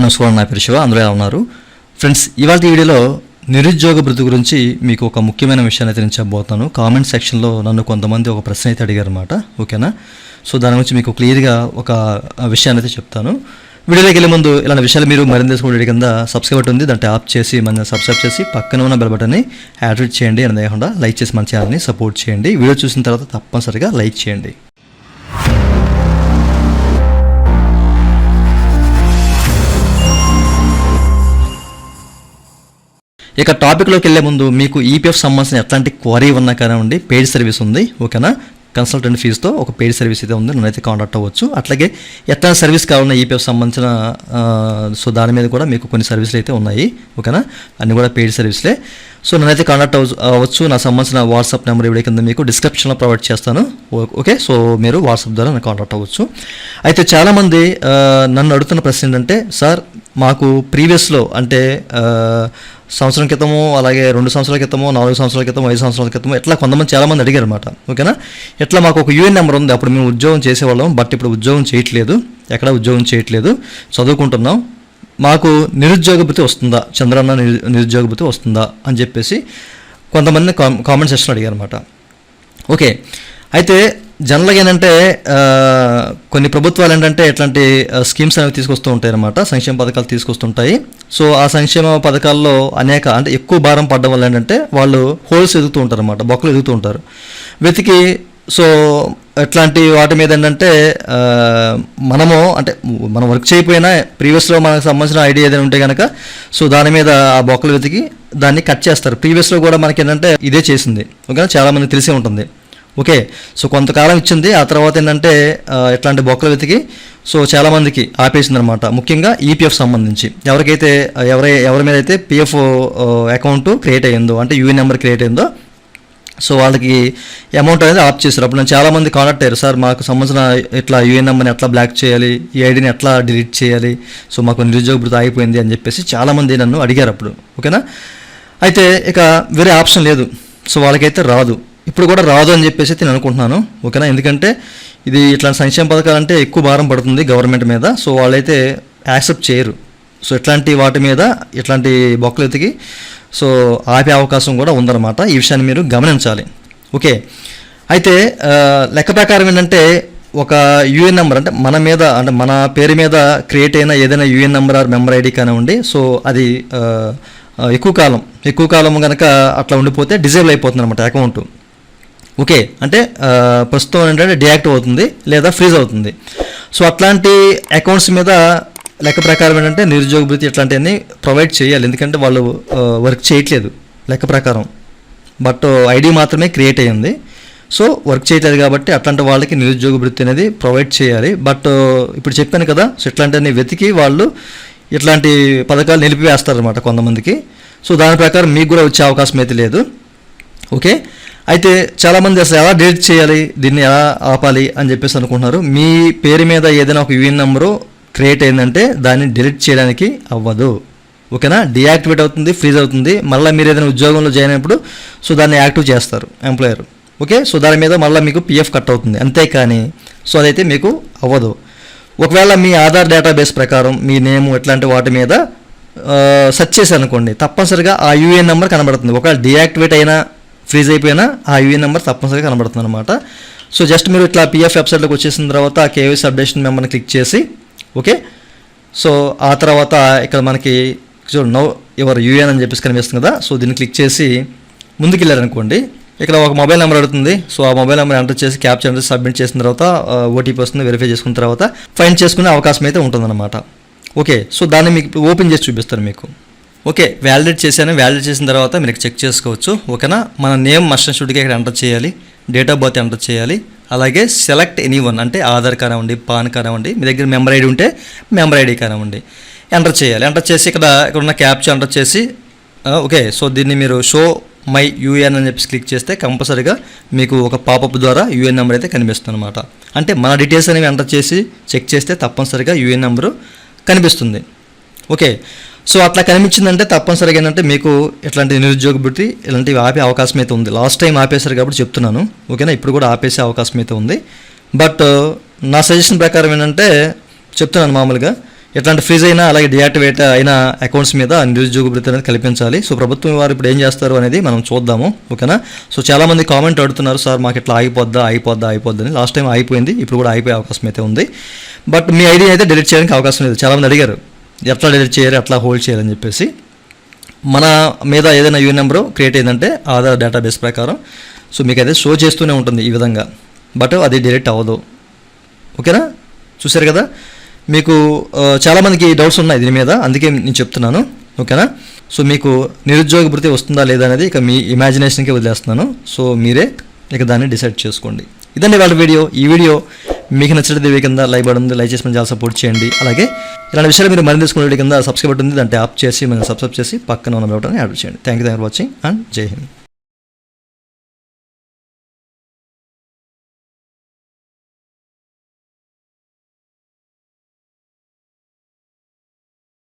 నమస్కారం నా పేరు శివ అందరూ ఎలా ఉన్నారు? ఫ్రెండ్స్ ఇవాళ వీడియోలో నిరుద్యోగ భృతి గురించి మీకు ఒక ముఖ్యమైన విషయాన్ని అయితే నేను చెప్పబోతున్నాను. కామెంట్ సెక్షన్లో నన్ను కొంతమంది ఒక ప్రశ్న అయితే అడిగారు అనమాట ఓకేనా? సో దాని గురించి మీకు క్లియర్గా ఒక విషయాన్ని అయితే చెప్తాను. వీడియోలోకి వెళ్ళే ముందు ఇలాంటి విషయాలు మీరు మరింత తెలుసుకోవడం కింద సబ్స్క్రైబ్ ఉంది. దాన్ని ట్యాప్ చేసి మన సబ్స్క్రైబ్ చేసి పక్కన ఉన్న బెల్ బటన్ని యాక్టివేట్ చేయండి. అని లేకుండా లైక్ చేసి మన ఛానల్ని సపోర్ట్ చేయండి. వీడియో చూసిన తర్వాత తప్పనిసరిగా లైక్ చేయండి. ఇక టాపిక్లోకి వెళ్ళే ముందు మీకు ఈపీఎఫ్ సంబంధించిన ఎట్లాంటి క్వరీ ఉన్నా కానివ్వండి పెయిడ్ సర్వీస్ ఉంది ఓకేనా? కన్సల్టెంట్ ఫీజుతో ఒక పెయిడ్ సర్వీస్ అయితే ఉంది నన్నైతే కాంటాక్ట్ అవ్వచ్చు. అట్లాగే ఎట్లా సర్వీస్ కావాలన్నా ఈపీఎఫ్ సంబంధించిన సో దాని మీద కూడా మీకు కొన్ని సర్వీసులు అయితే ఉన్నాయి ఓకేనా? అన్ని కూడా పెయిడ్ సర్వీస్లే సో నన్నైతే కాంటాక్ట్ అవ్వచ్చు నా సంబంధించిన వాట్సాప్ నెంబర్ ఇవిడే కింద మీకు డిస్క్రిప్షన్లో ప్రొవైడ్ చేస్తాను ఓ- ఓకే? సో మీరు వాట్సాప్ ద్వారా నన్ను కాంటాక్ట్ అవ్వచ్చు. అయితే చాలామంది నన్ను అడుగుతున్న ప్రశ్న ఏంటంటే సార్ మాకు ప్రీవియస్లో అంటే సంవత్సరం క్రితము అలాగే రెండు సంవత్సరాల క్రితము నాలుగు సంవత్సరాల క్రితం ఐదు సంవత్సరాల క్రితము ఇట్లా కొంతమంది చాలామంది అడిగారు అనమాట ఓకేనా? ఇట్లా మాకు ఒక యూఎన్ నెంబర్ ఉంది. అప్పుడు మేము ఉద్యోగం చేసేవాళ్ళం. బట్ ఇప్పుడు ఉద్యోగం చేయట్లేదు. ఎక్కడ ఉద్యోగం చేయట్లేదు. చదువుకుంటున్నాం. మాకు నిరుద్యోగ భృతి వస్తుందా? చంద్రన్న నిరు- నిరుద్యోగ భృతి వస్తుందా? అని చెప్పేసి కొంతమంది కామెంట్ సెక్షన్ అడిగారు అనమాట ఓకే. అయితే జనరల్గా ఏంటంటే కొన్ని ప్రభుత్వాలు ఏంటంటే ఇట్లాంటి స్కీమ్స్ అనేవి తీసుకొస్తూ ఉంటాయి అనమాట సంక్షేమ పథకాలు తీసుకొస్తుంటాయి. సో ఆ సంక్షేమ పథకాల్లో అనేక అంటే ఎక్కువ భారం పడడం వల్ల ఏంటంటే వాళ్ళు హోల్స్ ఎదుగుతూ ఉంటారు అనమాట బొక్కలు ఎదుగుతూ ఉంటారు. వెతికి సో ఇట్లాంటి వాటి మీద ఏంటంటే మనము అంటే మనం వర్క్ చేయకపోయినా ప్రీవియస్లో మనకు సంబంధించిన ఐడియా ఏదైనా ఉంటే కనుక సో దాని మీద ఆ బొక్కలు వెతికి దాన్ని కట్ చేస్తారు. ప్రీవియస్లో కూడా మనకి ఏంటంటే ఇదే చేసింది. ఓకేనా? చాలామంది తెలిసే ఉంటుంది. ఓకే. సో కొంతకాలం ఇచ్చింది ఆ తర్వాత ఏంటంటే ఇట్లాంటి బొక్కలు వెతికి సో చాలామందికి ఆపేసింది అనమాట ముఖ్యంగా ఈపీఎఫ్ సంబంధించి. ఎవరికైతే ఎవరై ఎవరి మీద అయితే పిఎఫ్ అకౌంట్ క్రియేట్ అయ్యిందో అంటే యూఏ నెంబర్ క్రియేట్ అయిందో సో వాళ్ళకి అమౌంట్ అనేది ఆప్ చేశారు. అప్పుడు నేను చాలామంది కాంటాక్ట్ అయ్యారు. సార్ మాకు సంబంధించిన ఇట్లా యూఏ నెంబర్ని ఎట్లా బ్లాక్ చేయాలి? ఈ ఐడిని ఎట్లా డిలీట్ చేయాలి? సో మాకు నిరుద్యోగ భృతి ఆగిపోయింది అని చెప్పేసి చాలామంది నన్ను అడిగారు అప్పుడు. ఓకేనా? అయితే ఇక వేరే ఆప్షన్ లేదు. సో వాళ్ళకైతే రాదు. ఇప్పుడు కూడా రాదు అని చెప్పేసి నేను అనుకుంటున్నాను. ఓకేనా? ఎందుకంటే ఇది ఇట్లాంటి సంక్షేమ పథకాలు అంటే ఎక్కువ భారం పడుతుంది గవర్నమెంట్ మీద. సో వాళ్ళైతే యాక్సెప్ట్ చేయరు. సో ఇట్లాంటి వాటి మీద ఇట్లాంటి బొక్కలు ఎతికి సో ఆపే అవకాశం కూడా ఉందన్నమాట. ఈ విషయాన్ని మీరు గమనించాలి. ఓకే. అయితే లెక్క ప్రకారం ఏంటంటే ఒక యూఎన్ నెంబర్ అంటే మన మీద అంటే మన పేరు మీద క్రియేట్ అయిన ఏదైనా UN number or member ID కానివ్వండి సో అది ఎక్కువ కాలం ఎక్కువ కాలం కనుక అట్లా ఉండిపోతే డిజేబుల్ అయిపోతుంది అనమాట అకౌంట్. ఓకే అంటే ప్రస్తుతం ఏంటంటే డియాక్టివ్ అవుతుంది లేదా ఫ్రీజ్ అవుతుంది. సో అట్లాంటి అకౌంట్స్ మీద లెక్క ప్రకారం ఏంటంటే నిరుద్యోగ భృతి ఇట్లాంటివన్నీ ప్రొవైడ్ చేయాలి. ఎందుకంటే వాళ్ళు వర్క్ చేయట్లేదు లెక్క ప్రకారం. బట్ ఐడి మాత్రమే క్రియేట్ అయ్యింది. సో వర్క్ చేయట్లేదు కాబట్టి అట్లాంటి వాళ్ళకి నిరుద్యోగ భృతి అనేది ప్రొవైడ్ చేయాలి. బట్ ఇప్పుడు చెప్పాను కదా సో ఇట్లాంటివన్నీ వెతికి వాళ్ళు ఇట్లాంటి పథకాలు నిలిపివేస్తారనమాట కొంతమందికి. సో దాని ప్రకారం మీకు కూడా వచ్చే అవకాశం అయితే లేదు. ఓకే? అయితే చాలామంది అసలు ఎలా డేట్ చేయాలి దీన్ని ఎలా ఆపాలి అని చెప్పేసి అనుకుంటున్నారు. మీ పేరు మీద ఏదైనా ఒక యూఎన్ నెంబరు క్రియేట్ అయిందంటే దాన్ని డిలీట్ చేయడానికి అవ్వదు. ఓకేనా? డియాక్టివేట్ అవుతుంది ఫ్రీజ్ అవుతుంది. మళ్ళీ మీరు ఏదైనా ఉద్యోగంలో జాయిన్ అయినప్పుడు సో దాన్ని యాక్టివ్ చేస్తారు ఎంప్లాయర్. ఓకే? సో దాని మీద మళ్ళీ మీకు పిఎఫ్ కట్ అవుతుంది. అంతేకాని సో అదైతే మీకు అవ్వదు. ఒకవేళ మీ ఆధార్ డేటాబేస్ ప్రకారం మీ నేమ్ ఇట్లాంటి వాటి మీద సెర్చ్ చేశారు అనుకోండి తప్పనిసరిగా ఆ యూఏఎన్ నెంబర్ కనబడుతుంది. ఒకవేళ డియాక్టివేట్ అయినా ఫ్రీజ్ అయిపోయినా ఆ యూఏఎన్ నెంబర్ తప్పనిసరిగా కనబడుతుంది అనమాట సో జస్ట్ మీరు ఇట్లా పిఎఫ్ వెబ్సైట్లోకి వచ్చేసిన తర్వాత ఆ కేవైసీ అప్డేషన్ మెంబర్ని క్లిక్ చేసి ఓకే సో ఆ తర్వాత ఇక్కడ మనకి చూడండి నో ఎవర్ యూఎన్ అని చెప్పేసి కనిపిస్తుంది కదా? సో దీన్ని క్లిక్ చేసి ముందుకు వెళ్ళారనుకోండి ఇక్కడ ఒక మొబైల్ నెంబర్ అడుగుతుంది. సో ఆ మొబైల్ నెంబర్ ఎంటర్ చేసి క్యాప్చర్ ఎంటర్ సబ్మిట్ చేసిన తర్వాత ఓటీపీ వస్తుంది వెరిఫై చేసుకున్న తర్వాత ఫైన్ చేసుకునే అవకాశం అయితే ఉంటుందన్నమాట. ఓకే సో దాన్ని మీకు ఓపెన్ చేసి చూపిస్తారు మీకు. ఓకే వ్యాలిడేట్ చేశాను. వ్యాలిడేట్ చేసిన తర్వాత మీరు చెక్ చేసుకోవచ్చు. ఓకేనా? మన నేమ్ మస్టర్ షుడ్కి ఇక్కడ ఎంటర్ చేయాలి. డేట్ ఆఫ్ బర్త్ ఎంటర్ చేయాలి. అలాగే సెలెక్ట్ ఎనీ వన్ అంటే ఆధార్ కానివ్వండి పాన్ కానివ్వండి మీ దగ్గర మెంబర్ ఐడి ఉంటే మెంబర్ ఐడి కానివ్వండి ఎంటర్ చేయాలి. ఎంటర్ చేసి ఇక్కడ ఇక్కడ ఉన్న క్యాప్చర్ ఎంటర్ చేసి ఓకే సో దీన్ని మీరు షో మై యూఎన్ అని చెప్పి క్లిక్ చేస్తే కంపల్సరీగా మీకు ఒక పాపప్ ద్వారా యూఎన్ నెంబర్ అయితే కనిపిస్తుంది అనమాట అంటే మన డీటెయిల్స్ అనేవి ఎంటర్ చేసి చెక్ చేస్తే తప్పనిసరిగా యూఎన్ నెంబరు కనిపిస్తుంది. ఓకే సో అట్లా కనిపించిందంటే తప్పనిసరిగా ఏంటంటే మీకు ఇట్లాంటి నిరుద్యోగ భృతి ఇలాంటివి ఆపే అవకాశం అయితే ఉంది. లాస్ట్ టైం ఆపేశారు కాబట్టి చెప్తున్నాను. ఓకేనా? ఇప్పుడు కూడా ఆపేసే అవకాశం అయితే ఉంది. బట్ నా సజెషన్ ప్రకారం ఏంటంటే చెప్తున్నాను మామూలుగా. ఎట్లాంటి ఫ్రీజ్ అయినా అలాగే డియాక్టివేట్ అయిన అకౌంట్స్ మీద నిరుద్యోగ భృతి అనేది కల్పించాలి. సో ప్రభుత్వం వారు ఇప్పుడు ఏం చేస్తారు అనేది మనం చూద్దాము. ఓకేనా? సో చాలా మంది కామెంట్ అడుగుతున్నారు సార్ మాకు ఇట్లా ఆగిపోద్దా ఆగిపోద్దా అయిపోద్దా అని. లాస్ట్ టైం అయిపోయింది ఇప్పుడు కూడా అయిపోయే అవకాశం అయితే ఉంది. బట్ మీ ఐడి అయితే డిలీట్ చేయడానికి అవకాశం లేదు. చాలామంది అడిగారు ఎట్లా డిలీట్ చేయాలి ఎట్లా హోల్డ్ చేయాలని చెప్పేసి. మన మీద ఏదైనా యూ నెంబర్ క్రియేట్ అయిందంటే ఆధార్ డేటాబేస్ ప్రకారం. సో మీకు అయితే షో చేస్తూనే ఉంటుంది ఈ విధంగా. బట్ అది డిలీట్ అవ్వదు. ఓకేనా చూశారు కదా? మీకు చాలామందికి డౌట్స్ ఉన్నాయి దీని మీద. అందుకే నేను చెప్తున్నాను. ఓకేనా సో మీకు నిరుద్యోగ భృతి వస్తుందా లేదా అనేది ఇక మీ ఇమాజినేషన్కే వదిలేస్తున్నాను. సో మీరే ఇక దాన్ని డిసైడ్ చేసుకోండి. ఇదండి వాళ్ళ వీడియో ఈ వీడియో మీకు నచ్చినట్టు వీడియో కింద లైక్ బటన్ ఉంది లైక్ చేసి మనం చాలా సపోర్ట్ చేయండి. అలాగే ఇలాంటి విషయాలు మీరు మరింత తీసుకునే కింద సబ్స్క్రైబ్ ఉంది దాన్ని ట్యాప్ చేసి మనం సబ్స్క్రైబ్ చేసి పక్కన ఉన్న బటన్ యాడ్ చేయండి. Thank you thank for watching and Jai Hind